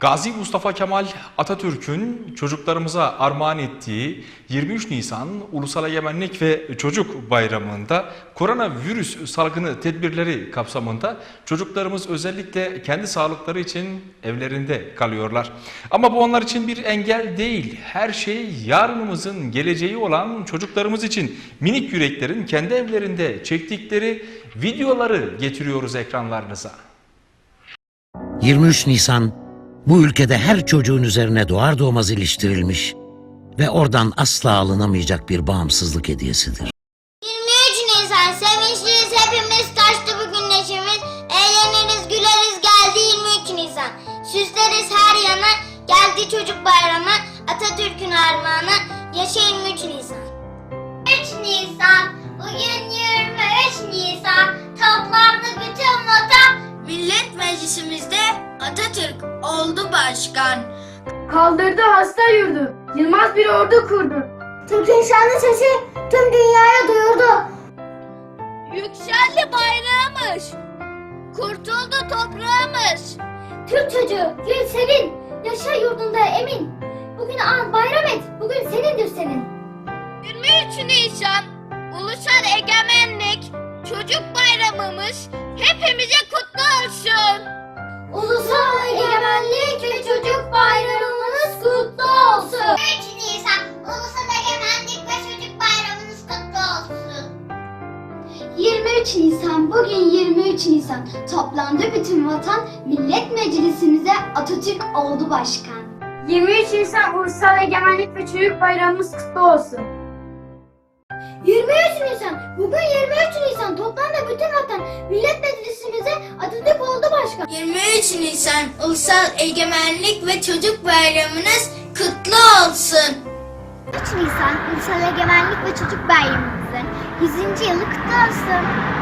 Gazi Mustafa Kemal Atatürk'ün çocuklarımıza armağan ettiği 23 Nisan Ulusal Egemenlik ve Çocuk Bayramı'nda koronavirüs salgını tedbirleri kapsamında çocuklarımız özellikle kendi sağlıkları için evlerinde kalıyorlar. Ama bu onlar için bir engel değil. Her şey yarınımızın geleceği olan çocuklarımız için minik yüreklerin kendi evlerinde çektikleri videoları getiriyoruz ekranlarınıza. 23 Nisan bu ülkede her çocuğun üzerine doğar doğmaz iliştirilmiş ve oradan asla alınamayacak bir bağımsızlık hediyesidir. 23 Nisan sevinçliyiz. Hepimiz taştı bugün neşemiz. Eğleniriz güleriz. Geldi 23 Nisan Süsleriz her yana. Geldi çocuk bayramı Atatürk'ün armağanı. Yaşa 23 Nisan 3 Nisan bugün 23 Nisan. Toplandı bütün vatan. Millet Meclisimizde Atatürk oldu başkan Kaldırdı hasta yurdu. Yılmaz bir ordu kurdu. Türk'ün şanlı sesi tüm dünyaya duyurdu Yükseldi bayrağımız. Kurtuldu toprağımız. Türk çocuğu gül sevin yaşa yurdunda emin Bugün an bayram et bugün senindir senin 23 Nisan Ulusal Egemenlik Çocuk Bayramımız hepimize kutlu 23 Nisan bugün 23 Nisan toplandı bütün vatan Millet Meclisimize Atatürk oldu başkan 23 Nisan Ulusal Egemenlik ve Çocuk Bayramımız kutlu olsun. 23 Nisan bugün 23 Nisan toplandı bütün vatan Millet Meclisimize Atatürk oldu başkan 23 Nisan Ulusal Egemenlik ve Çocuk Bayramınız kutlu olsun. 3 Nisan Ulusal Egemenlik ve Çocuk Bayramımızın 100. yılı kutlu olsun.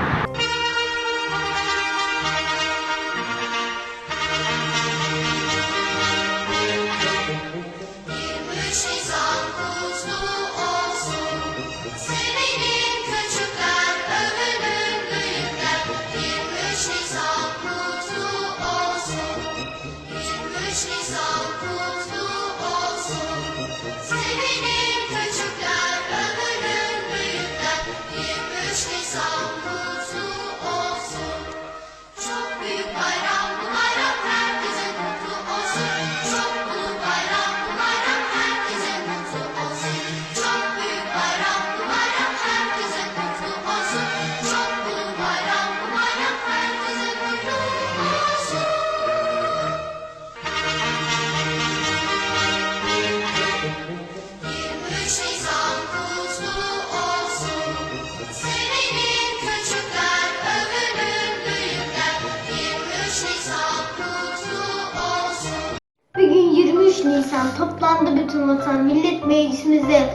23 Nisan toplandı bütün vatan Millet Meclisimize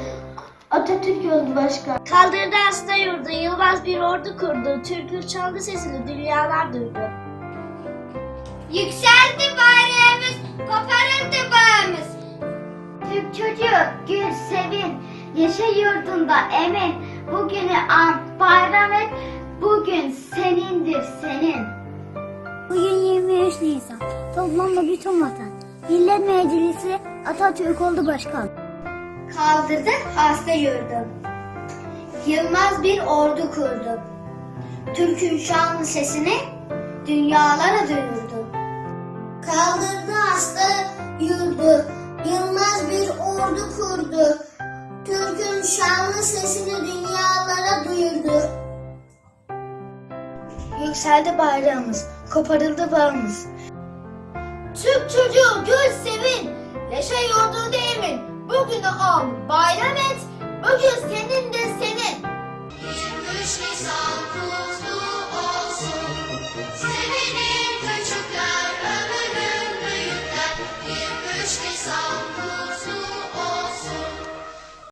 Atatürk oldu başkan. Kaldırdı hasta yurdu, Yılmaz bir ordu kurdu. Türk'ün çalgı sesini dünyalar duydu. Yükseldi bayrağımız, koparıldı bağımız. Türk çocuğu gül sevin, yaşa yurdunda emin. Bugünü an bayram et, bugün senindir senin. Bugün 23 Nisan. Toplamda bütün vatan. Millet Meclisi Atatürk oldu başkan. Kaldırdı hasta yurdu. Yılmaz bir ordu kurdu. Türk'ün şanlı sesini dünyalara duyurdu. Kaldırdı hasta yurdu, Yılmaz bir ordu kurdu. Türk'ün şanlı sesini dünyalara duyurdu. Yükseldi bayrağımız, koparıldı bağımız. Çocuğu gül sevin, yaşa yurdu emin. Bugünü al, bayram et, bugün senin.